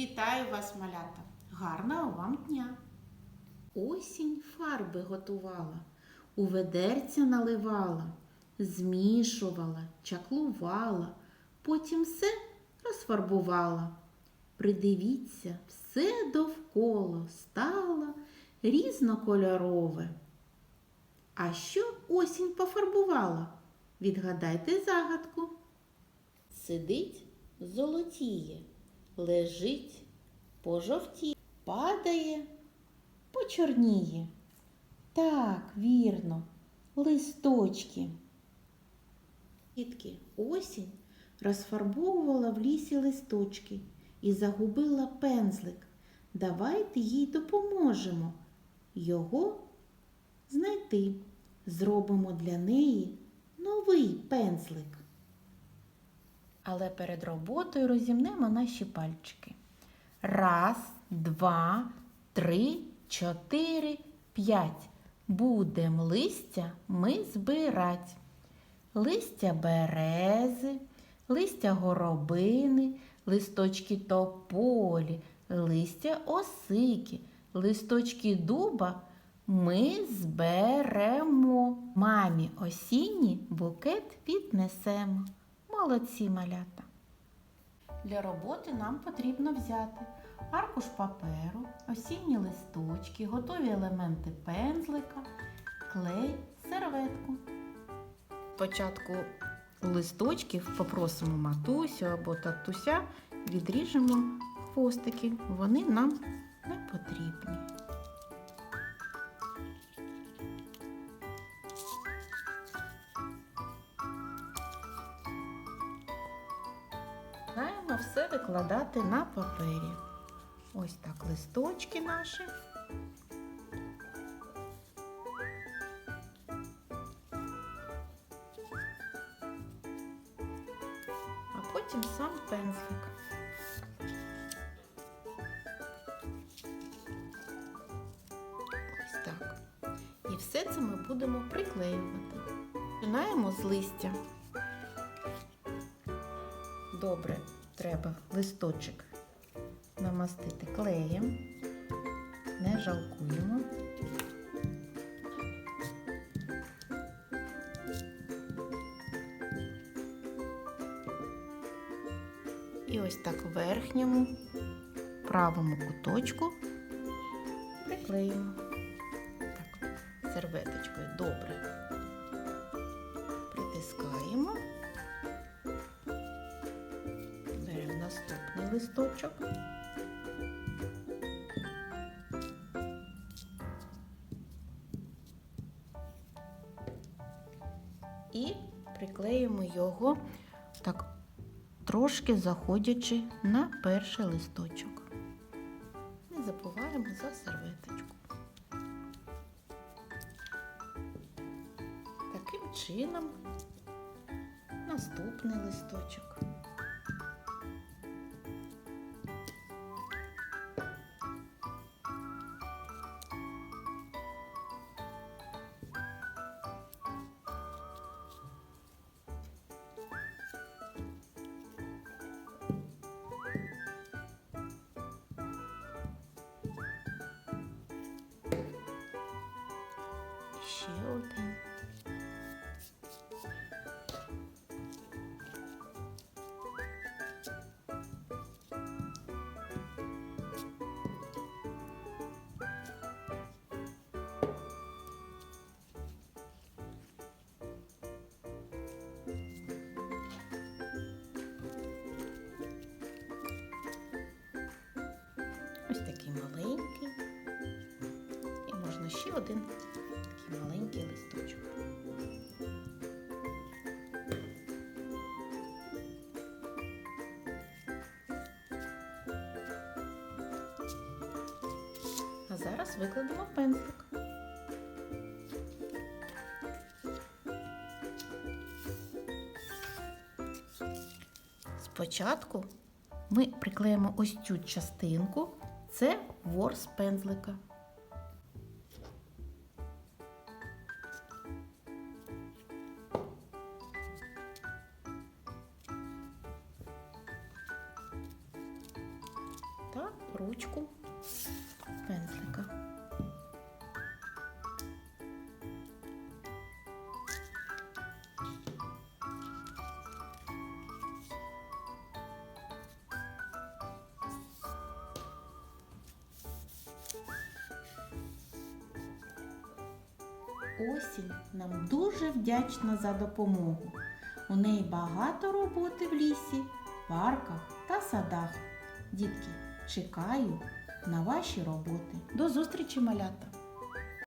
Вітаю вас, малята! Гарного вам дня! Осінь фарби готувала, у ведерця наливала, змішувала, чаклувала, потім все розфарбувала. Придивіться, все довкола стало різнокольорове. А що осінь пофарбувала? Відгадайте загадку. Сидить, золотіє, лежить, пожовтіє, падає, почорніє. Так, вірно, листочки. Дітки, осінь розфарбовувала в лісі листочки і загубила пензлик. Давайте їй допоможемо його знайти. Зробимо для неї новий пензлик. Але перед роботою розімнемо наші пальчики. Раз, два, три, чотири, п'ять. Будем листя ми збирать. Листя берези, листя горобини, листочки тополі, листя осики, листочки дуба ми зберемо. Мамі осінні букет віднесемо. Молодці малята. Для роботи нам потрібно взяти аркуш паперу, осінні листочки, готові елементи пензлика, клей, серветку. Спочатку листочків попросимо матусю або татуся, відріжемо хвостики. Вони нам не потрібні. Починаємо все викладати на папері. Ось так листочки наші. А потім сам пензлик. Ось так. І все це ми будемо приклеювати. Починаємо з листя. Добре, треба листочок намастити клеєм. Не жалкуємо. І ось так в верхньому правому куточку приклеїмо. Так, серветочкою добре притискаємо. Наступний листочок. І приклеїмо його так трошки заходячи на перший листочок. Не забуваємо за серветочку. Таким чином наступний листочок. Ще один. Ось такий маленький. І можна ще один такий листочок. А зараз викладемо пензлик. Спочатку ми приклеїмо ось цю частинку, це ворс пензлика. Ручку пензлика. Осінь нам дуже вдячна за допомогу. У неї багато роботи в лісі, парках та садах. Дітки, чекаю на ваші роботи. До зустрічі, малята!